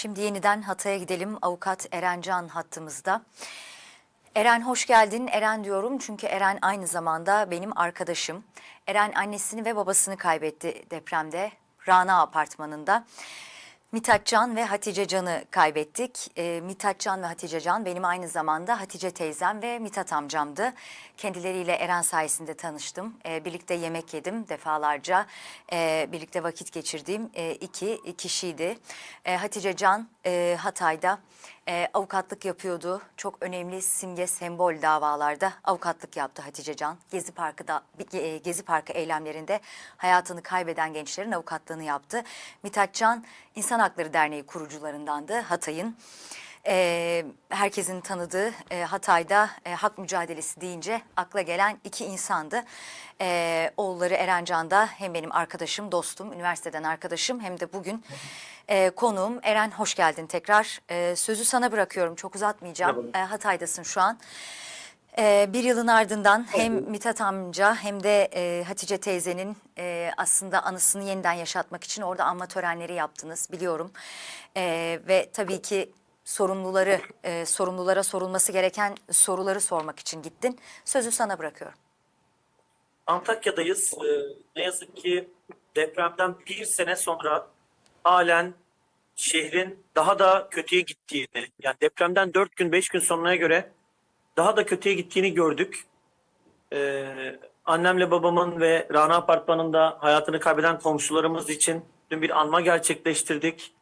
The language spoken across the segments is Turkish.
Şimdi yeniden Hatay'a gidelim. Avukat Eren Can hattımızda. Eren hoş geldin. Eren diyorum çünkü Eren aynı zamanda benim arkadaşım. Eren annesini ve babasını kaybetti depremde. Rana apartmanında. Mithat Can ve Hatice Can'ı kaybettik. E, Mithat Can ve Hatice Can benim aynı zamanda Hatice teyzem ve Mithat amcamdı. Kendileriyle Eren sayesinde tanıştım. E, birlikte yemek yedim defalarca. E, birlikte vakit geçirdiğim e, iki kişiydi. E, Hatice Can e, Hatay'da e, avukatlık yapıyordu. Çok önemli simge sembol davalarda avukatlık yaptı Hatice Can. Gezi Parkı'da e, Gezi Parkı eylemlerinde hayatını kaybeden gençlerin avukatlığını yaptı. Mithat Can İnsan Hakları Derneği kurucularındandı Hatay'ın. E, herkesin tanıdığı e, Hatay'da e, hak mücadelesi deyince akla gelen iki insandı. E, oğulları Erencan da hem benim arkadaşım, dostum, üniversiteden arkadaşım hem de bugün e, konuğum. Eren hoş geldin tekrar. E, sözü sana bırakıyorum çok uzatmayacağım. E, Hatay'dasın şu an. E, bir yılın ardından hem Mithat amca hem de e, Hatice teyzenin e, aslında anısını yeniden yaşatmak için orada anma törenleri yaptınız biliyorum. E, ve tabii ki sorumluları, e, sorumlulara sorulması gereken soruları sormak için gittin. Sözü sana bırakıyorum. Antakya'dayız. Ee, ne yazık ki depremden bir sene sonra halen şehrin daha da kötüye gittiğini, yani depremden dört gün beş gün sonraya göre daha da kötüye gittiğini gördük. Ee, annemle babamın ve Rana Apartmanı'nda hayatını kaybeden komşularımız için dün bir anma gerçekleştirdik.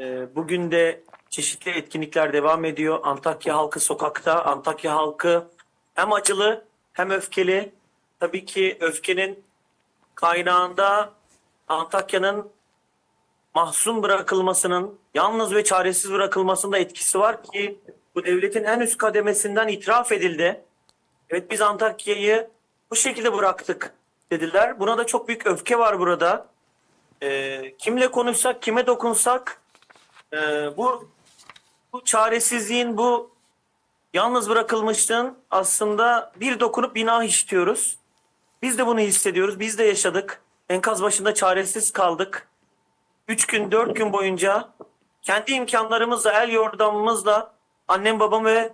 Ee, bugün de çeşitli etkinlikler devam ediyor. Antakya halkı sokakta, Antakya halkı hem acılı hem öfkeli. Tabii ki öfkenin kaynağında Antakya'nın mahzun bırakılmasının, yalnız ve çaresiz bırakılmasında etkisi var ki bu devletin en üst kademesinden itiraf edildi. Evet biz Antakya'yı bu şekilde bıraktık dediler. Buna da çok büyük öfke var burada. Ee, kimle konuşsak, kime dokunsak e, bu bu çaresizliğin, bu yalnız bırakılmışlığın aslında bir dokunup bina işliyoruz. Biz de bunu hissediyoruz. Biz de yaşadık. Enkaz başında çaresiz kaldık. Üç gün, dört gün boyunca kendi imkanlarımızla, el yordamımızla annem, babam ve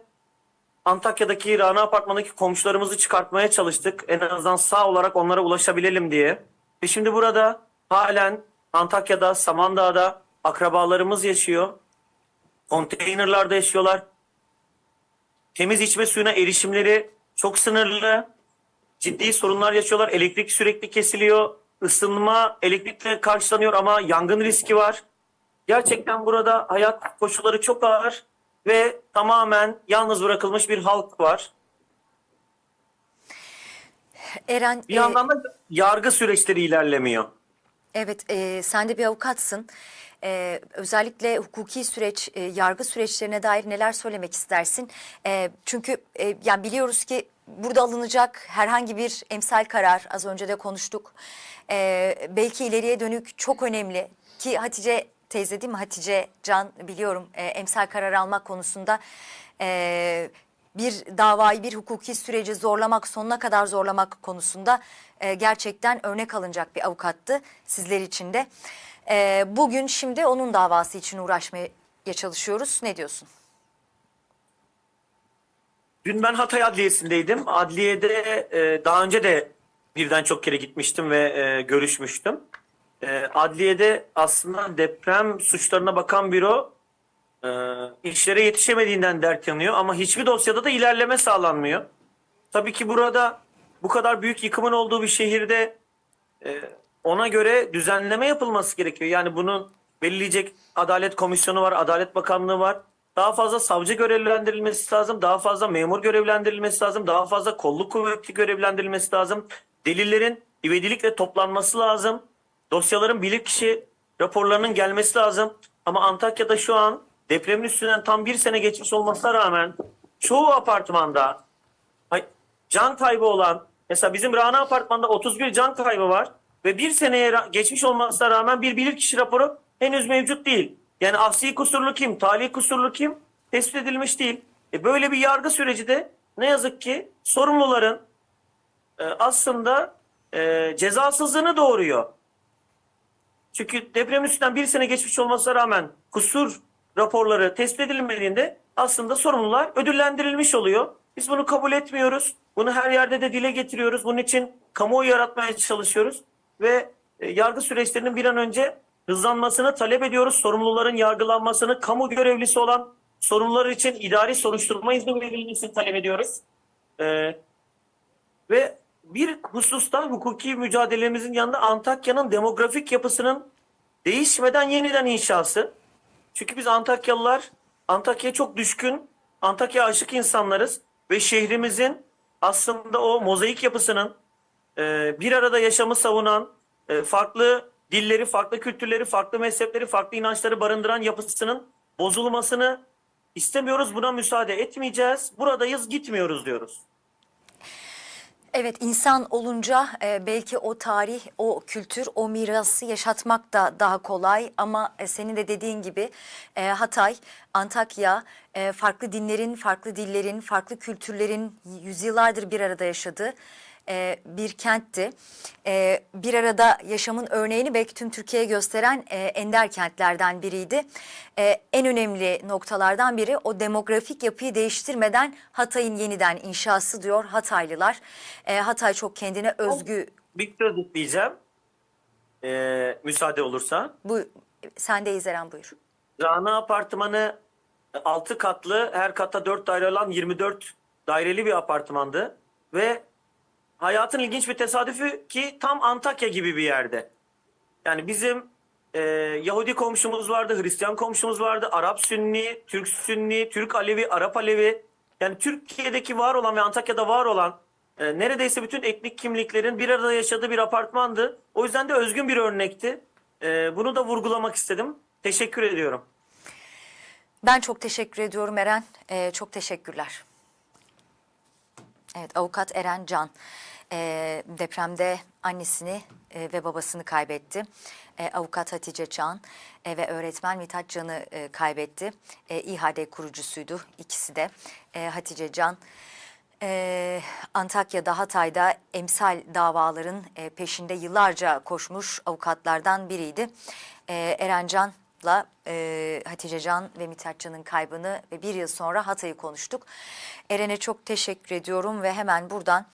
Antakya'daki Rana Apartmanı'ndaki komşularımızı çıkartmaya çalıştık. En azından sağ olarak onlara ulaşabilelim diye. Ve şimdi burada halen Antakya'da, Samandağ'da akrabalarımız yaşıyor. Konteynerlarda yaşıyorlar. Temiz içme suyuna erişimleri çok sınırlı. Ciddi sorunlar yaşıyorlar. Elektrik sürekli kesiliyor. Isınma elektrikle karşılanıyor ama yangın riski var. Gerçekten burada hayat koşulları çok ağır ve tamamen yalnız bırakılmış bir halk var. Eren, Bir e, yandan da yargı süreçleri ilerlemiyor. Evet, e, sen de bir avukatsın. E, özellikle hukuki süreç, e, yargı süreçlerine dair neler söylemek istersin? E, çünkü e, yani biliyoruz ki burada alınacak herhangi bir emsal karar, az önce de konuştuk. E, belki ileriye dönük çok önemli ki Hatice teyze değil mi? Hatice Can biliyorum e, emsal karar almak konusunda... E, bir davayı, bir hukuki süreci zorlamak, sonuna kadar zorlamak konusunda e, gerçekten örnek alınacak bir avukattı sizler için de. E, bugün şimdi onun davası için uğraşmaya çalışıyoruz. Ne diyorsun? Dün ben Hatay Adliyesi'ndeydim. Adliyede e, daha önce de birden çok kere gitmiştim ve e, görüşmüştüm. E, adliyede aslında deprem suçlarına bakan büro e, işlere yetişemediğinden dert yanıyor ama hiçbir dosyada da ilerleme sağlanmıyor. Tabii ki burada bu kadar büyük yıkımın olduğu bir şehirde e, ona göre düzenleme yapılması gerekiyor. Yani bunun belirleyecek Adalet Komisyonu var, Adalet Bakanlığı var. Daha fazla savcı görevlendirilmesi lazım, daha fazla memur görevlendirilmesi lazım, daha fazla kolluk kuvveti görevlendirilmesi lazım. Delillerin ivedilikle toplanması lazım. Dosyaların bilirkişi raporlarının gelmesi lazım. Ama Antakya'da şu an depremin üstünden tam bir sene geçmiş olmasına rağmen çoğu apartmanda can kaybı olan mesela bizim Rana apartmanda 31 can kaybı var ve bir seneye geçmiş olmasına rağmen bir bilirkişi raporu henüz mevcut değil. Yani asli kusurlu kim, tali kusurlu kim tespit edilmiş değil. E böyle bir yargı süreci de ne yazık ki sorumluların e, aslında e, cezasızlığını doğuruyor. Çünkü deprem üstünden bir sene geçmiş olmasına rağmen kusur raporları tespit edilmediğinde aslında sorumlular ödüllendirilmiş oluyor. Biz bunu kabul etmiyoruz. Bunu her yerde de dile getiriyoruz. Bunun için kamuoyu yaratmaya çalışıyoruz. Ve e, yargı süreçlerinin bir an önce hızlanmasını talep ediyoruz. Sorumluların yargılanmasını, kamu görevlisi olan sorumlular için idari soruşturma izni verilmesini talep ediyoruz. Ee, ve bir hususta hukuki mücadelemizin yanında Antakya'nın demografik yapısının değişmeden yeniden inşası. Çünkü biz Antakyalılar Antakya'ya çok düşkün, Antakya aşık insanlarız ve şehrimizin aslında o mozaik yapısının e, bir arada yaşamı savunan, e, farklı dilleri, farklı kültürleri, farklı mezhepleri, farklı inançları barındıran yapısının bozulmasını istemiyoruz. Buna müsaade etmeyeceğiz. Buradayız, gitmiyoruz diyoruz. Evet insan olunca e, belki o tarih, o kültür, o mirası yaşatmak da daha kolay ama e, senin de dediğin gibi e, Hatay, Antakya e, farklı dinlerin, farklı dillerin, farklı kültürlerin yüzyıllardır bir arada yaşadığı e, bir kentti. E, bir arada yaşamın örneğini belki tüm Türkiye'ye gösteren e, ender kentlerden biriydi. E, en önemli noktalardan biri o demografik yapıyı değiştirmeden Hatay'ın yeniden inşası diyor Hataylılar. E, Hatay çok kendine özgü. Bir söz ekleyeceğim. Ee, müsaade olursa. Bu sendeyiz Eren buyur. Rana Apartmanı 6 katlı, her katta 4 daire olan 24 daireli bir apartmandı. Ve hayatın ilginç bir tesadüfü ki tam Antakya gibi bir yerde. Yani bizim e, Yahudi komşumuz vardı, Hristiyan komşumuz vardı, Arap Sünni, Türk Sünni, Türk Alevi, Arap Alevi. Yani Türkiye'deki var olan ve Antakya'da var olan e, neredeyse bütün etnik kimliklerin bir arada yaşadığı bir apartmandı. O yüzden de özgün bir örnekti. E, bunu da vurgulamak istedim. Teşekkür ediyorum. Ben çok teşekkür ediyorum Eren. E, çok teşekkürler. Evet avukat Eren Can e, depremde annesini e, ve babasını kaybetti. E, avukat Hatice Can e, ve öğretmen Mithat Can'ı e, kaybetti. E, İHAD kurucusuydu ikisi de. E, Hatice Can e, Antakya'da Hatay'da emsal davaların e, peşinde yıllarca koşmuş avukatlardan biriydi. E, Eren Can'la e, Hatice Can ve Mithat Can'ın kaybını ve bir yıl sonra Hatay'ı konuştuk. Eren'e çok teşekkür ediyorum ve hemen buradan